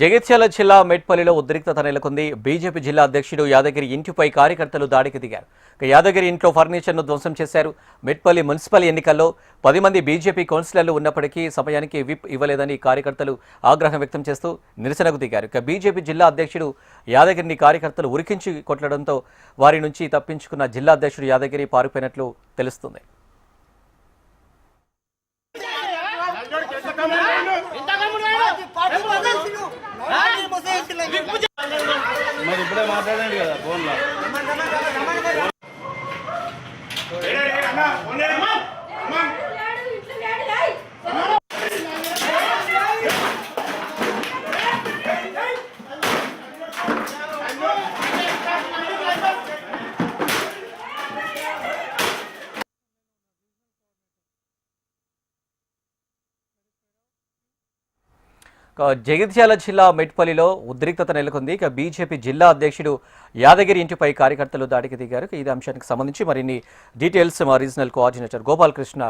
జగిత్యాల జిల్లా మెట్పల్లిలో ఉద్రిక్తత నెలకొంది. బీజేపీ జిల్లా అధ్యక్షుడు యాదగిరి ఇంటిపై కార్యకర్తలు దాడికి దిగారు. యాదగిరి ఇంట్లో ఫర్నిచర్ను ధ్వంసం చేశారు. మెట్పల్లి మున్సిపల్ ఎన్నికల్లో పది మంది బీజేపీ కౌన్సిలర్లు ఉన్నప్పటికీ సమయానికి విప్ ఇవ్వలేదని కార్యకర్తలు ఆగ్రహం వ్యక్తం చేస్తూ నిరసనకు దిగారు. ఇక బీజేపీ జిల్లా అధ్యక్షుడు యాదగిరిని కార్యకర్తలు ఉరికించి కొట్టడంతో వారి నుంచి తప్పించుకున్న జిల్లా అధ్యక్షుడు యాదగిరి పారిపోయినట్లు తెలుస్తుంది మరి ఇప్పుడే మాట్లాడండి కదా ఫోన్లో ఇక జగిత్యాల జిల్లా మెట్పల్లిలో ఉద్రిక్తత నెలకొంది. ఇక బీజేపీ జిల్లా అధ్యక్షుడు యాదగిరి ఇంటిపై కార్యకర్తలు దాడికి దిగారు. ఈ అంశానికి సంబంధించి మరిన్ని డీటెయిల్స్ మా రీజనల్ కోఆర్డినేటర్ గోపాలకృష్ణ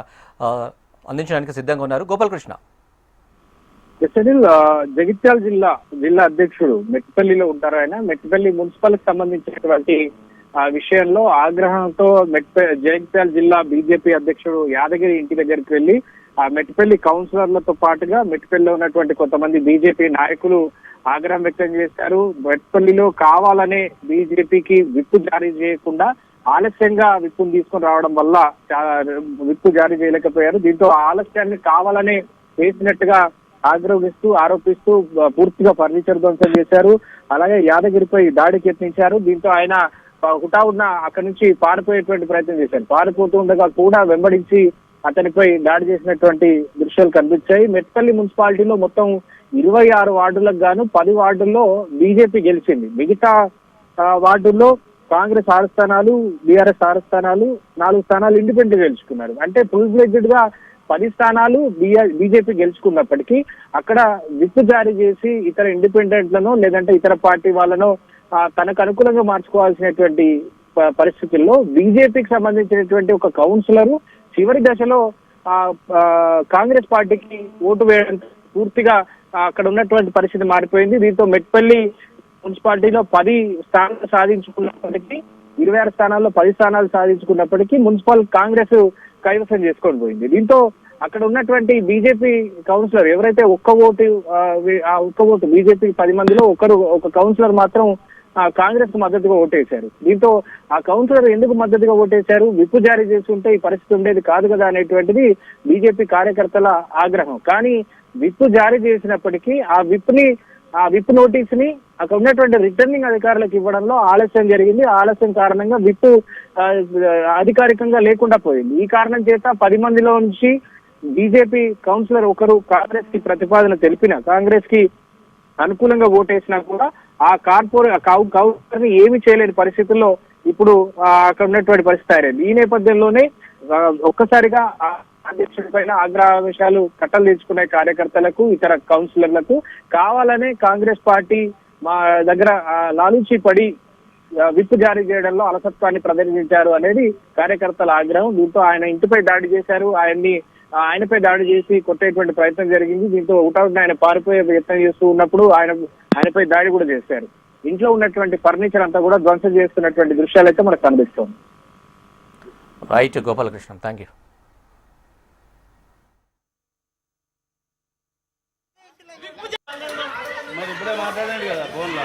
అందించడానికి సిద్ధంగా ఉన్నారు. గోపాలకృష్ణ. జగిత్యాల జిల్లా జిల్లా అధ్యక్షుడు మెట్పల్లిలో ఉంటారు ఆయన. మెట్పల్లి మున్సిపల్కి సంబంధించినటువంటి ఆ విషయంలో ఆగ్రహంతో మెట్ప జగిత్యాల జిల్లా బీజేపీ అధ్యక్షుడు యాదగిరి ఇంటి దగ్గరికి వెళ్ళి ఆ మెట్పల్లి కౌన్సిలర్లతో పాటుగా మెట్పల్లిలో ఉన్నటువంటి కొంతమంది బీజేపీ నాయకులు ఆగ్రహం వ్యక్తం చేశారు. మెట్పల్లిలో కావాలనే బీజేపీకి విప్పు జారీ చేయకుండా ఆలస్యంగా విప్పును తీసుకొని రావడం వల్ల విప్పు జారీ చేయలేకపోయారు. దీంతో ఆలస్యాన్ని కావాలనే చేసినట్టుగా ఆగ్రహిస్తూ ఆరోపిస్తూ పూర్తిగా ఫర్నిచర్ ధ్వంసం చేశారు. అలాగే యాదగిరిపై దాడికి యత్నించారు. దీంతో ఆయన హుటా ఉన్న అక్కడి నుంచి పారిపోయేటువంటి ప్రయత్నం చేశారు. పారిపోతూ ఉండగా కూడా వెంబడించి అతనిపై దాడి చేసినటువంటి దృశ్యాలు కనిపించాయి. మెట్పల్లి మున్సిపాలిటీలో మొత్తం ఇరవై ఆరు వార్డులకు గాను పది వార్డుల్లో బీజేపీ గెలిచింది. మిగతా ఆ, వార్డుల్లో కాంగ్రెస్ ఆరు స్థానాలు బీఆర్ఎస్ ఆరు స్థానాలు నాలుగు స్థానాలు ఇండిపెండెంట్ గెలుచుకున్నారు. అంటే ఫుల్ ఫ్లెడ్జెడ్గా పది స్థానాలు బీజేపీ గెలుచుకున్నప్పటికీ అక్కడ విప్ జారీ చేసి ఇతర ఇండిపెండెంట్లను లేదంటే ఇతర పార్టీ వాళ్ళను తనకు అనుకూలంగా మార్చుకోవాల్సినటువంటి పరిస్థితుల్లో బీజేపీకి సంబంధించినటువంటి ఒక కౌన్సిలర్ చివరి దశలో ఆ, కాంగ్రెస్ పార్టీకి ఓటు వేయడం పూర్తిగా అక్కడ ఉన్నటువంటి పరిస్థితి మారిపోయింది. దీంతో మెట్పల్లి మున్సిపాలిటీలో పది స్థానాలు సాధించుకున్నప్పటికీ ఇరవై ఆరు స్థానాల్లో పది స్థానాలు సాధించుకున్నప్పటికీ మున్సిపల్ కాంగ్రెస్ కైవసం చేసుకొని పోయింది. దీంతో అక్కడ ఉన్నటువంటి బీజేపీ కౌన్సిలర్ ఎవరైతే ఒక్క ఓటు ఆ, ఆ ఒక్క ఓటు బీజేపీ పది మందిలో ఒకరు ఒక కౌన్సిలర్ మాత్రం కాంగ్రెస్కు మద్దతుగా ఓటేశారు. దీంతో ఆ కౌన్సిలర్ ఎందుకు మద్దతుగా ఓటేశారు? విప్పు జారీ చేస్తుంటే ఈ పరిస్థితి ఉండేది కాదు కదా అనేటువంటిది బీజేపీ కార్యకర్తల ఆగ్రహం. కానీ విప్పు జారీ చేసినప్పటికీ ఆ విప్ని ఆ విప్ నోటీస్ని అక్కడ ఉన్నటువంటి రిటర్నింగ్ అధికారులకు ఇవ్వడంలో ఆలస్యం జరిగింది. ఆలస్యం కారణంగా విప్ అధికారికంగా లేకుండా పోయింది. ఈ కారణం చేత పది మందిలో నుంచి బీజేపీ కౌన్సిలర్ ఒకరు కాంగ్రెస్కి ప్రతిపాదన తెలిపిన కాంగ్రెస్కి అనుకూలంగా ఓటేసినా కూడా ఆ కార్పొరే కౌన్సిలర్ని ఏమి చేయలేని పరిస్థితుల్లో ఇప్పుడు అక్కడ ఉన్నటువంటి పరిస్థితి తయారైంది. ఈ నేపథ్యంలోనే ఒక్కసారిగా అధ్యక్షుడి పైన ఆగ్రహావేశాలు కట్టలు తెచ్చుకునే కార్యకర్తలకు ఇతర కౌన్సిలర్లకు కావాలనే కాంగ్రెస్ పార్టీ మా దగ్గర ఆ, లాలూచి పడి విప్ జారీ చేయడంలో అలసత్వాన్ని ప్రదర్శించారు అనేది కార్యకర్తల ఆగ్రహం. దీంతో ఆయన ఇంటిపై దాడి చేశారు. ఆయన్ని ఆయనపై దాడి చేసి కొట్టేటువంటి ప్రయత్నం జరిగింది. దీంతో ఊటౌట్ ఆయన పారిపోయే ప్రయత్నం చేస్తూ ఉన్నప్పుడు ఆయన ఆయనపై దాడి కూడా చేశారు. ఇంట్లో ఉన్నటువంటి ఫర్నిచర్ అంతా కూడా ధ్వంసం చేస్తున్నటువంటి దృశ్యాలు అయితే మనకు కనిపిస్తుంది. రైట్ గోపాలకృష్ణ. థ్యాంక్ యూ మరి ఇప్పుడే మాట్లాడండి కదా ఫోన్లో.